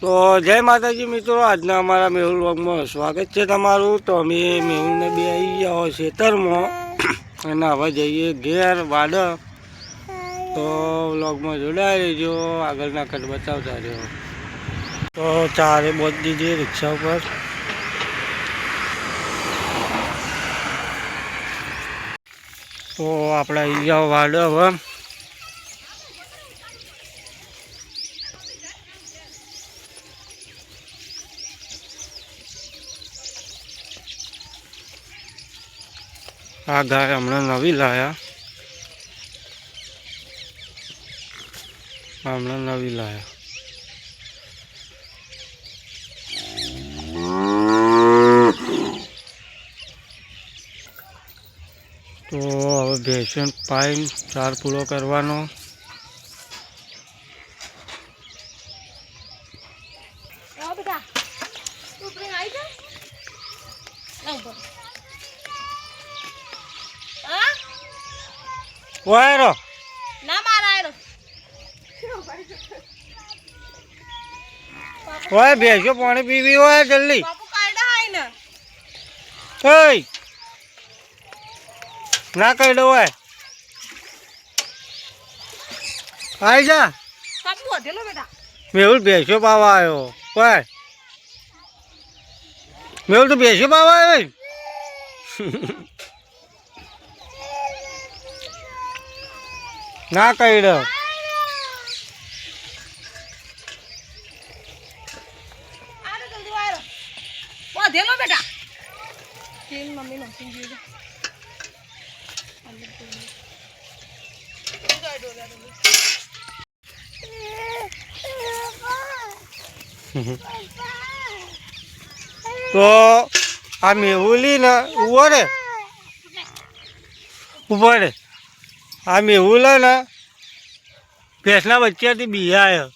તો જય માતાજી મિત્રો, આજના અમારા મેહુલ વગમાં સ્વાગત છે તમારું. તો અમે મેહુલને બે આવી ગયા હોય ખેતરમાં. અને હવે જઈએ ઘેર વાડ. તો વ્લોગમાં જોડાઈ રહેજો, આગળના કટ બતાવતા રહ્યો તો ચારે બોજ દીધી રિક્ષા ઉપર. તો આપણે આવી ગયા વાડ હવે. આ ગાય હમણાં નવી લાયા. હમણાં નવી લાયા. તો હવે ભેસન પાઈન ચાર પૂરો કરવાનો. બેટા. વાયરો ના મારા આયરો. હોય પાણી પીવી હોય જલ્દી. ઓય. ના દો હોય. આઈ જા. મેહુલ ભેંસો પાવા આવ્યો ઓય. મેહુલ તો ભેંસો પાવા આવ્યો ને? વધેલો બેટા. તેલ મમ્મી નોખી જોઈ તો આ મેહુલી ને ઊભો રે ઊભો રે આ મેહુલ ને ભેંસના વચ્ચેથી બિહાયો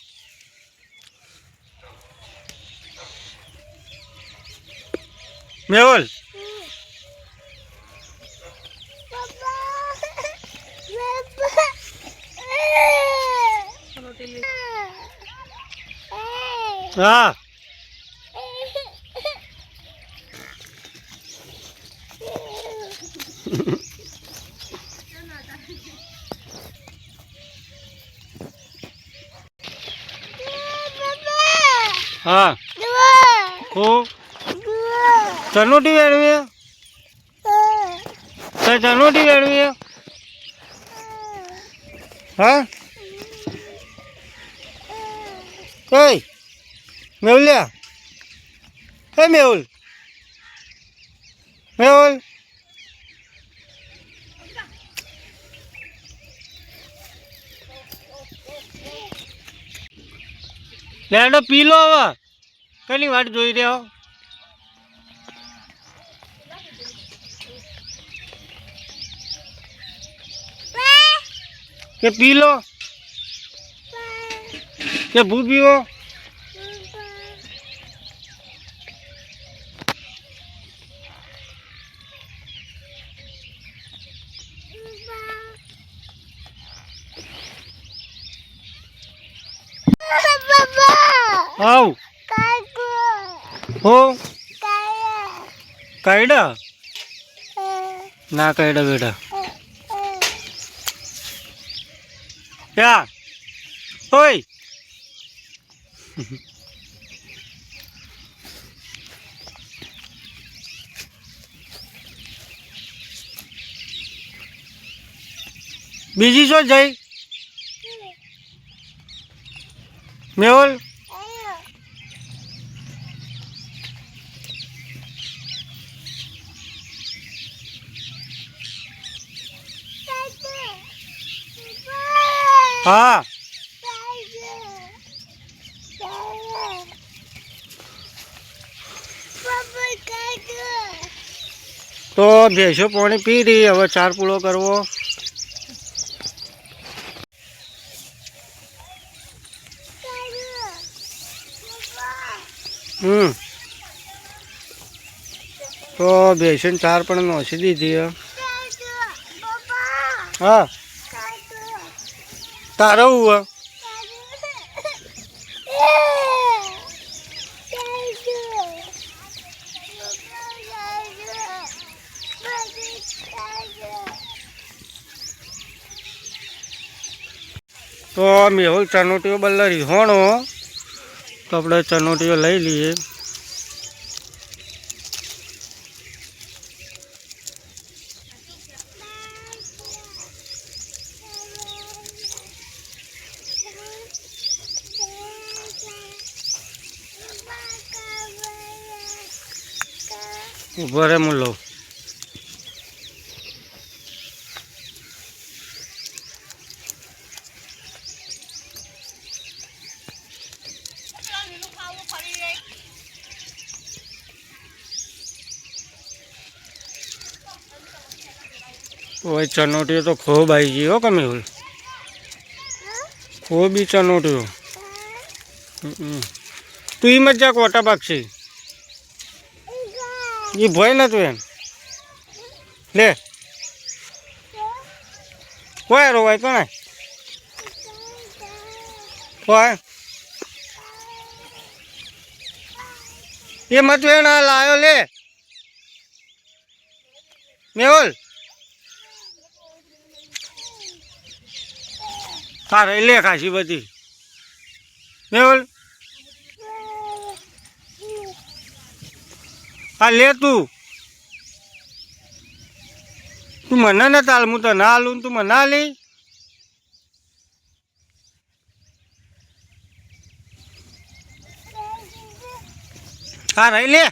મેહુલ. હા. હા. હું. ચનોટી વેળવી તે ચનોટી વેળવી હા? કઈ મેવલ્યા હે મેહુલ. મેહુલ. લેડો પીલો હવે. કની વાટ જોઈ રહ્યો? કે પીલો? કે ભૂ પીવો આવ. હો. કઈડા ના કાયડા બેટા. યા ઓય બીજી શું જઈ મેહુલ? હા. તો ભેંસો પાણી પી રહી, હવે ચાર પૂળો કરવો. હમ. તો બેસન ચાર પણ નોસી દીધી હે. તારો તો મેહુલ ચનોટીઓ બલ્લરી હોણો તો આપણે ચનોટીઓ લઈ લઈએ ઊભો રે હું લઉં ઓય ચનોટીઓ તો ખૂબ આવી ગઈ હો કમી હોય. બી ચનોટીઓ. તું એમ જ જા કોટા પાકશે. એ ભય નતું એમ. લે. કોઈ રોવાય કોણ કોઈ એ મતું એને લાયો લે. મેહુલ. તારે લે ખાસી બધી. મેહુલ. હા લે તું. તું મને ને તાલ, હું તો ના લઉં તું મને ના લે હા રહી લે.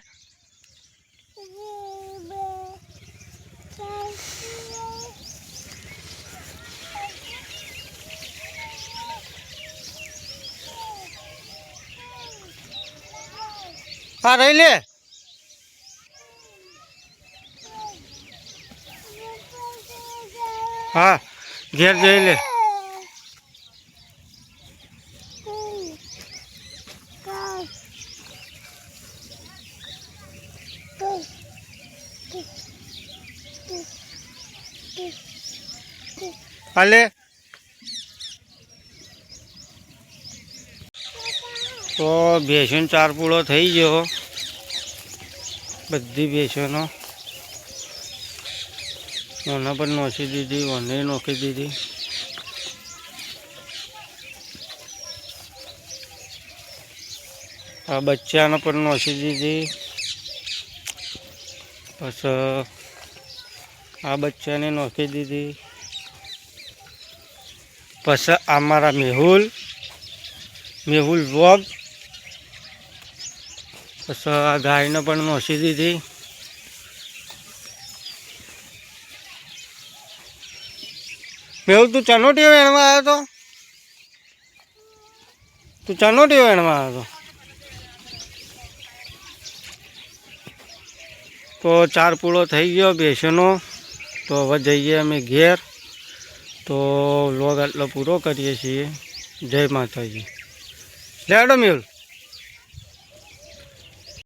હા રહી લે. હા ઘેર જઈ લે. હાલે. તો ભેંસોનો ચાર પૂળો થઈ ગયો બધી ભેંસોનો ઓને પણ નોખી દીધી ઓને નોખી દીધી. આ બચ્ચાને પણ નોખી દીધી. પછી આ બચ્ચાને નોખી દીધી. પછી આ મારા મેહુલ મેહુલ વોગ. પછી આ ગાયને પણ નોસી દીધી. મેહુલ તું ચનોટીઓ વેણવા આવ્યો તો? તું ચનોટીઓ વેણવા આવ્યો તો? ચાર પૂળો થઈ ગયો બેસનો. તો હવે જઈએ અમે ઘેર. તો લોગ આટલો પૂરો કરીએ છીએ. જય માતાજી. લેડો મેહુલ